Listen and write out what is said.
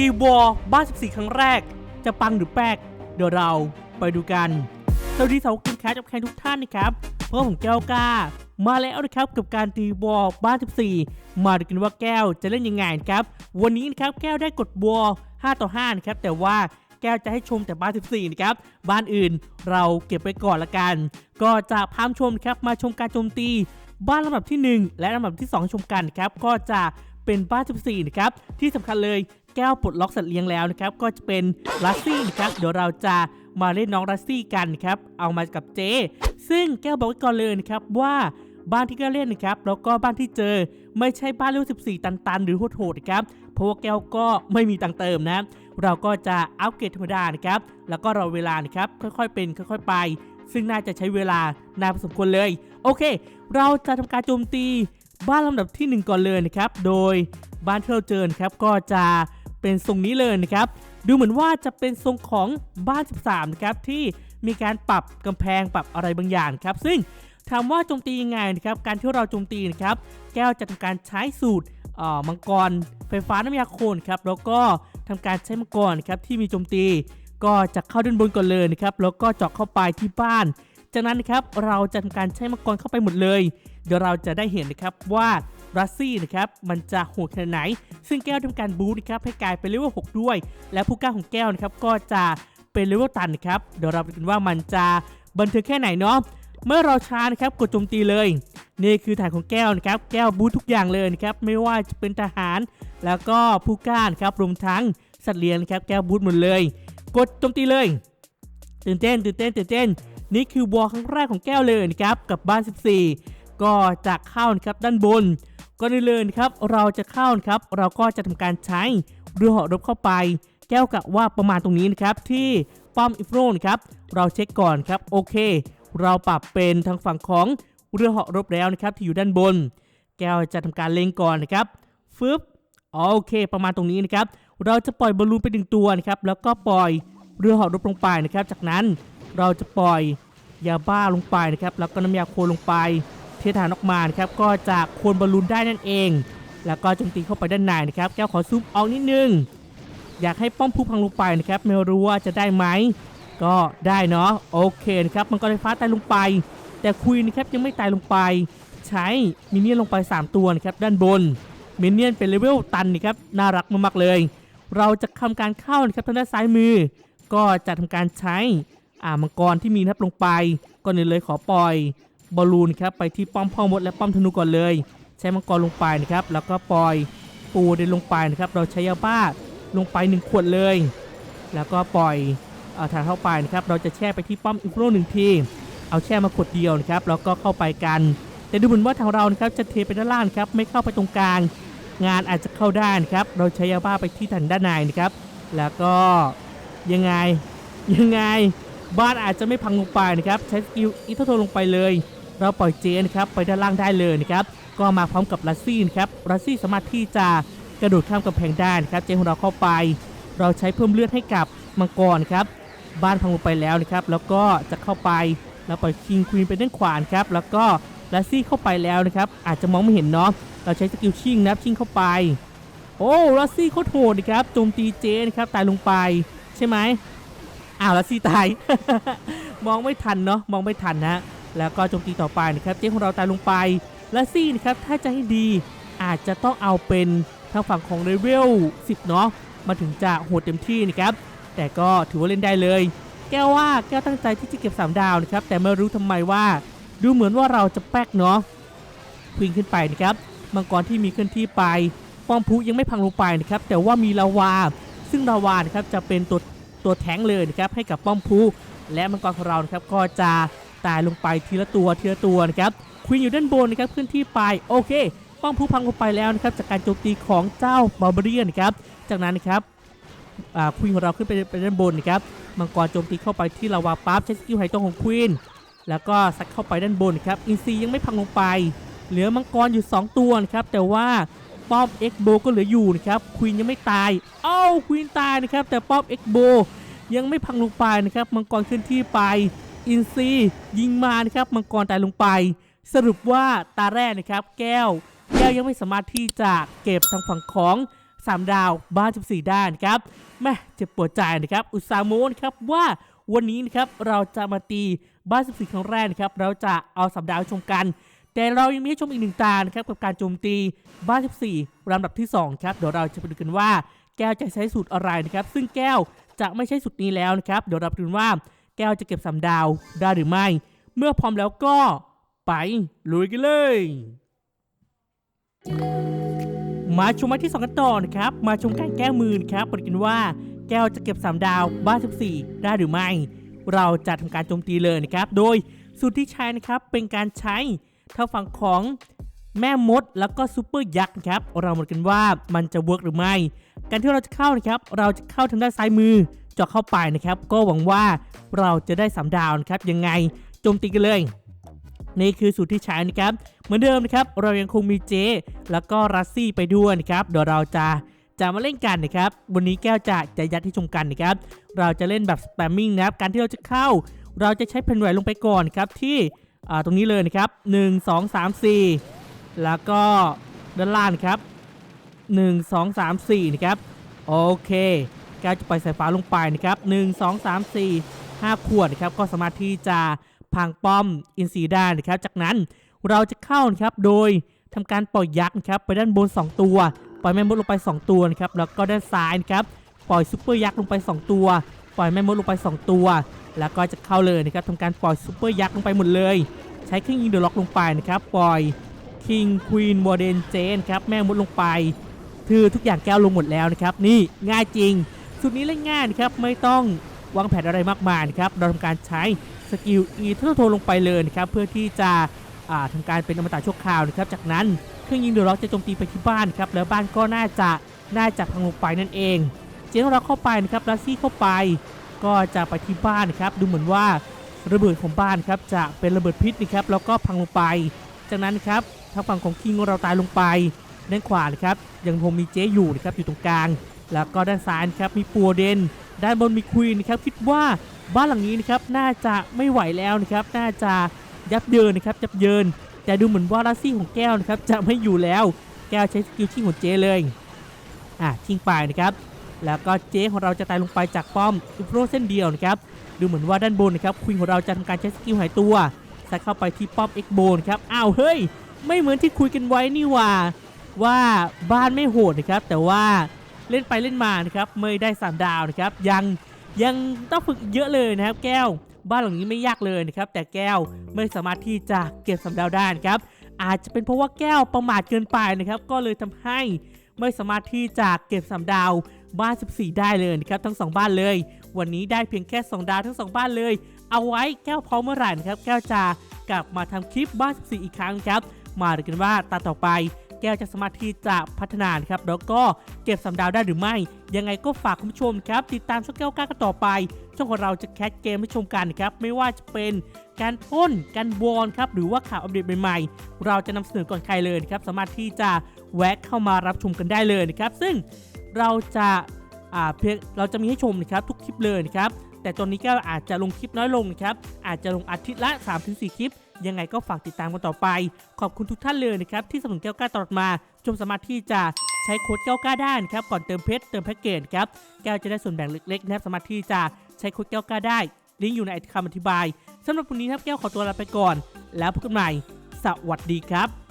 ตีวอลบ้าน 14 ครั้งแรก จะปังหรือแป๊กเดี๋ยวเราไปดูกันสวัสดีสาวกินแคสกับแคนทุกท่านนะครับเพราะผมแก้วกล้า มาแล้วนะครับกับการตีวอลบ้าน 14 มาดูกันว่าแก้วจะเล่นยังไงครับ วันนี้นะครับแก้วได้กดวอล5ต่อ5นะครับแต่ว่าแก้วจะให้ชมแต่บ้าน 14 นะครับ บ้านอื่นเราเก็บไว้ก่อนละกัน ก็จะพามชมนะครับมาชมการโจมตี บ้านลำดับทีหนึ่1 และลำดับที่ 2 ชมกันครับ ก็จะเป็นบ้าน 14 นะครับ ที่สำคัญเลย แก้วปลดล็อกสัตว์เลี้ยงแล้วนะครับ ก็จะเป็นลัสซี่นะครับ เดี๋ยวเราจะมาเล่นน้องลัสซี่กันครับ เอามากับเจ ซึ่งแก้วบอกไว้ก่อนเลยนะครับว่าบ้านที่แก้วเล่นนะครับ แล้วก็บ้านที่เจอไม่ใช่บ้านเลเวล14 ตันๆ หรือโหดๆครับ เพราะว่าแก้วก็ไม่มีตังเติมนะ เราก็จะอัปเกรดธรรมดานะครับ แล้วก็รอเวลานะครับ ค่อยๆ เป็น ค่อยๆ ไป ซึ่งน่าจะใช้เวลานานพอสมควรเลย โอเค เราจะทำการโจมตีบ้านลำดับที่ 1 ก่อนเลยนะครับ โดยบ้านที่เราเจอครับก็จะ เป็นทรงนี้เลยนะครับดูเหมือนว่าจะเป็นทรงของบ้าน 13นะครับที่มีการปรับกำแพงปรับอะไรบางอย่างครับ ซึ่งถามว่าโจมตียังไงนะครับการที่เราโจมตีนะครับแก้วจะทำการใช้สูตรมังกรไฟฟ้าน้ำยาโคนครับแล้วก็ทำการใช้มังกรนะครับที่มีโจมตี ก็จะเข้าด้านบนก่อนเลยนะครับแล้วก็เจาะเข้าไปที่บ้าน จากนั้นนะครับเราจะทำการใช้มังกรเข้าไปหมดเลย เดี๋ยวเราจะได้เห็นนะครับว่า รัสซี่นะครับมันจะโหดขนาดไหน ซึ่งแก้วทำการบูทนะครับให้กลายเป็นเลเวล6ด้วย และผู้กล้าของแก้วนะครับก็จะเป็นเลเวลตันนะครับเดี๋ยวเราไปดูกันว่ามันจะบันเทิงแค่ไหนเนาะเมื่อเราช้านะครับกดโจมตีเลย นี่คือฐานของแก้วนะครับแก้วบูททุกอย่างเลยนะครับไม่ว่าจะเป็นทหาร แล้วก็ผู้กล้านะครับรวมทั้งสัตว์เลี้ยงนะครับแก้วบูทหมดเลย กดโจมตีเลยตื่นเต้นตื่นเต้นตื่นเต้นนี่คือวอลครั้งแรกของแก้วเลยนะครับกับบ้าน 14 ก็จะเข้านะครับด้านบน ก็นี่เลยนครับเราจะเข้านครับ เราก็จะทำการใช้เรือเหาะรบเข้าไป แก้วกะว่าประมาณตรงนี้นะครับที่ป้อมอิฟโรนครับเราเช็คก่อนครับโอเค เราปรับเป็นทางฝั่งของเรือเหาะรบแล้วนะครับที่อยู่ด้านบน แก้วจะทำการเล็งก่อนนะครับฟึบโอเค ประมาณตรงนี้นะครับ เราจะปล่อยบอลลูนไปหนึ่งตัวนะครับแล้วก็ปล่อยเรือเหาะรบลงไปนะครับ จากนั้นเราจะปล่อยยาบ้าลงไปนะครับ แล้วก็น้ำยาโคลงไป เทฐานออกมานครับก็จะโคลนบอลลูนได้นั่นเอง แล้วก็โจมตีเข้าไปด้านในนะครับแก้วขอซูมออกนิดนึง อยากให้ป้อมผู้พังลงไปนะครับไม่รู้ว่าจะได้ไหมก็ได้เนาะโอเคนะครับมันก็ไฟฟ้าตายลงไป แต่คุยนะครับยังไม่ตายลงไป ใช้มินเนี่ยนลงไป 3 ตัวนะครับด้านบนมินเนี่ยนเป็นเลเวลตันนะครับน่ารักมากๆเลย เราจะทำการเข้านะครับทางด้านซ้ายมือ ก็จะทำการใช้อ่ามังกรที่มีนับลงไปก่อนอื่นเลยขอปล่อย บอลลูนครับไปที่ป้อมพ่อมดและป้อมธนูก่อนเลย ใช้มังกรลงไปนะครับแล้วก็ปล่อยปูเดินลงไปนะครับเราใช้ยาบ้าลงไป 1 ขวดเลย แล้วก็ปล่อยอาฐานเข้าไปนะครับเราจะแช่ไปที่ป้อมอีกโรหนึ่งทีเอาแช่มาขวดเดียวนะครับแล้วก็เข้าไปกัน แต่ดูเหมือนว่าทางเรานะครับจะเทไปด้านล่างครับไม่เข้าไปตรงกลาง งานอาจจะเข้าได้นะครับเราใช้ยาบ้าไปที่ฐานด้านในนะครับแล้วก็ยังไงยังไงบ้านอาจจะไม่พังลงไปนะครับใช้สกิลอิทโทลงไปเลย เราปล่อยเจนะครับไปด้านล่างได้เลยนะครับก็มาพร้อมกับลัสซี่นะครับลัสซี่สามารถที่จะกระโดดข้ามกำแพงได้นะครับเจของเราเข้าไป เราใช้เพิ่มเลือดให้กับมังกรครับบ้านพังลงไปแล้วนะครับ แล้วก็จะเข้าไปแล้วปล่อยคิงควีนไปด้านขวาครับแล้วก็ลัสซี่เข้าไปแล้วนะครับอาจจะมองไม่เห็นเนาะเราใช้สกิลชิงนะครับชิงเข้าไป โอ้ลัสซี่โคตรโหดนะครับโจมตีเจนะครับตายลงไปใช่ไหมอ้าวลัสซี่ตาย มองไม่ทันเนาะมองไม่ทันนะ แล้วก็โจมตีต่อไปนะครับเจ๊ของเราตายลงไป แลัสซี่นะครับถ้าจะให้ดีอาจจะต้องเอาเป็นทางฝั่งของเลเวล10 เนาะมาถึงจะโหดเต็มที่นะครับ แต่ก็ถือว่าเล่นได้เลย แก้วว่าแก้วตั้งใจที่จะเก็บ 3 ดาวนะครับ แต่ไม่รู้ทำไมว่า ดูเหมือนว่าเราจะแป๊กเนาะควิงขึ้นไปนะครับ มังกรที่มีเคลื่อนที่ไป ป้อมพุยังไม่พังลงไปนะครับ แต่ว่ามีลาวา ซึ่งลาวานะครับจะเป็นตัวตัวแท้งเลยนะครับให้กับป้อมพุและมังกรของเรานะครับก็จะ ตายลงไปทีละตัวทีละตัวนะครับควินอยู่ด้านบนนะครับเคลื่อนที่ไปโอเค ป้อมพุพังลงไปแล้วนะครับจากการโจมตีของเจ้าบาร์เบเรียนนะครับจากนั้นนะครับควีนของเราขึ้นไปไปด้านบนนะครับมังกรโจมตีเข้าไปที่ลาวาปั๊บใช้สกิลไฮตรงของควีนแล้วก็ซัดเข้าไปด้านบนครับอินซียังไม่พังลงไป เหลือมังกรอยู่ 2 ตัวนะครับแต่ว่าป้อมเอ็กโบก็เหลืออยู่นะครับควีนยังไม่ตายเอ้าควีนตายนะครับแต่ป้อมเอ็กโบยังไม่พังลงไปนะครับมังกรเคลื่อนที่ไป อินซียิงมานะครับมังกรตายลงไป สรุปว่าตาแรกนะครับ แก้ว แก้วยังไม่สามารถที่จะเก็บทางฝั่งของ 3 ดาวบ้าน14ได้นะครับแม่เจ็บปวดใจนะครับ อุตสาห์โมนะครับว่าวันนี้นะครับเราจะมาตีบ้าน14ครั้งแรกนะครับเราจะเอาสามดาวชมกัน แต่เรายังมีให้ชมอีกหนึ่งตานะครับกับการโจมตีบ้าน14ลำดับที่2ครับเดี๋ยวเราจะไปดูกันว่าแก้วจะใช้สูตรอะไรนะครับ ซึ่งแก้วจะไม่ใช่สูตรนี้แล้วนะครับ เดี๋ยวเราไปดูว่า แก้วจะเก็บสามดาวได้หรือไม่ เมื่อพร้อมแล้วก็ไปลุยกันเลย มาชมมาที่สองกันต่อนะครับ มาชมการแก้มือนะครับปรกันว่า แก้วจะเก็บ3ดาวบ้าน14 ได้หรือไม่ เราจะทำการโจมตีเลยนะครับ โดยสูตรที่ใช้นะครับเป็นการใช้เท่าฝั่งของแม่มดแล้วก็ซูเปอร์ยักษ์ครับ เรามาดูกันว่ามันจะเวิร์กหรือไม่ การที่เราจะเข้านะครับ เราจะเข้าทางด้านซ้ายมือ จาะเข้าไปนะครับ ก็หวังว่าเราจะได้3ดาวนะครับยังไงโจมตีกันเลย นี่คือสูตรที่ใช้นะครับ เหมือนเดิมนะครับ เรายังคงมีเจ แล้วก็รัสซี่ไปด้วยนะครับเดี๋ยวเราจะจะมาเล่นกันนะครับวันนี้แก้วจะจะยัดให้ชมกันนะครับ เราจะเล่นแบบสแปมมิ่งนะครับ การที่เราจะเข้า เราจะใช้แผ่นไหวลงไปก่อนครับที่ตรงนี้เลยนะครับ1 2 3 4 แล้วก็ด้านล่างครับ 1 2 3 4 นะครับ โอเค แก้วจะปล่อยสายฟ้าลงไปนะครับ1 2 3 4 5ขวดนะครับก็สามารถที่จะพังป้อมอินซีได้นะครับจากนั้นเราจะเข้านะครับโดยทำการปล่อยยักษ์นะครับไปด้านบน 2 ตัว ปล่อยแม่มดลงไป 2 ตัวนะครับแล้วก็ด้านซ้ายนะครับปล่อยซูเปอร์ยักษ์ลงไป 2 ตัว ปล่อยแม่มดลงไป 2 ตัว แล้วก็จะเข้าเลยนะครับทำการปล่อยซูเปอร์ยักษ์ลงไปหมดเลย ใช้เครื่องยิงเดอะล็อกลงไปนะครับปล่อยคิงควีนวอร์เดนเจนครับแม่มดลงไปคือทุกอย่างแก้วลงหมดแล้วนะครับนี่ง่ายจริง สุดนี้เล่นง่ายนะครับไม่ต้องวางแผนอะไรมากมายครับเราทำการใช้สกิลอีทโทลงไปเลยนะครับเพื่อที่จะอ่าทำการเป็นอมตะชั่วคราวนะครับจากนั้นเครื่องยิงเดือะล็อกจะโจมตีไปที่บ้านครับแล้วบ้านก็น่าจะน่าจะพังลงไปนั่นเอง เจนเราเข้าไปนะครับลัสซี่เข้าไป ก็จะไปที่บ้านครับดูเหมือนว่าระเบิดของบ้านครับจะเป็นระเบิดพิษนะครับแล้วก็พังลงไป จากนั้นครับทางฝั่งของคิงเราตายลงไปด้านขวานะครับยังคงมีเจ๊อยู่นะครับอยู่ตรงกลาง แล้วก็ด้านซ้ายนะครับมีปัวเดน ด้านบนมีควีนนะครับคิดว่าบ้านหลังนี้นะครับน่าจะไม่ไหวแล้วนะครับน่าจะยับเยินนะครับยับเยิน แต่ดูเหมือนว่าลัสซี่ของแก้วนะครับจะไม่อยู่แล้วแก้วใช้สกิลชิงของเจเลยอะชิงไปนะครับแล้วก็เจของเราจะตายลงไปจากป้อมอุโรเส้นเดียวนะครับดูเหมือนว่าด้านบนนะครับควีนของเราจะทำการใช้สกิลหายตัวใส่เข้าไปที่ป้อมเอ็กโบนะครับอ้าวเฮ้ย ไม่เหมือนที่คุยกันไว้นี่ว่าว่าบ้านไม่โหดนะครับแต่ว่า เล่นไปเล่นมานะครับไม่ได้สามดาวนะครับยังยังต้องฝึกเยอะเลยนะครับ แก้ว บ้านหลังนี้ไม่ยากเลยนะครับ แต่แก้วไม่สามารถที่จะเก็บสามดาวได้นะครับ อาจจะเป็นเพราะว่าแก้วประมาทเกินไปนะครับ ก็เลยทำให้ไม่สามารถที่จะเก็บสามดาวบ้าน 14 ได้เลยนะครับทั้งสองบ้านเลย วันนี้ได้เพียงแค่ 2 ดาวทั้งสองบ้านเลย เอาไว้แก้วพร้อมเมื่อไหร่นะครับ แก้วจะกลับมาทำคลิปบ้าน 14 อีกครั้งครับ มาดูกันว่าตาต่อไป แก้วจะสามารถที่จะพัฒนานครับแล้วก็เก็บสามดาวได้หรือไม่ ยังไงก็ฝากคุณผู้ชมครับ ติดตามช่องแก้วกล้ากันต่อไป ช่องของเราจะแคสเกมให้ชมกันครับไม่ว่าจะเป็นการปล้นการวอนครับหรือว่าข่าวอัปเดตใหม่ๆ เราจะนำเสนอก่อนใครเลยครับสามารถที่จะแวะเข้ามารับชมกันได้เลยนะครับซึ่งเราจะอ่าเพียงเราจะมีให้ชมนะครับทุกคลิปเลยนะครับแต่ตอนนี้ก็อาจจะลงคลิปน้อยลงนะครับอาจจะลงอาทิตย์ละ 3-4 คลิป ยังไงก็ฝากติดตามกันต่อไป ขอบคุณทุกท่านเลยนะครับที่สนับสนุนแก้วกล้าตลอดมาชมสามารถที่จะใช้โค้ดแก้วกล้าได้นะครับก่อนเติมเพชรเติมแพ็กเกจครับแก้วจะได้ส่วนแบ่งเล็กๆนะครับสามารถที่จะใช้โค้ดแก้วกล้าได้ลิงก์อยู่ในคำอธิบายสำหรับวันนี้ครับแก้วขอตัวลาไปก่อน แล้วพบกันใหม่ สวัสดีครับ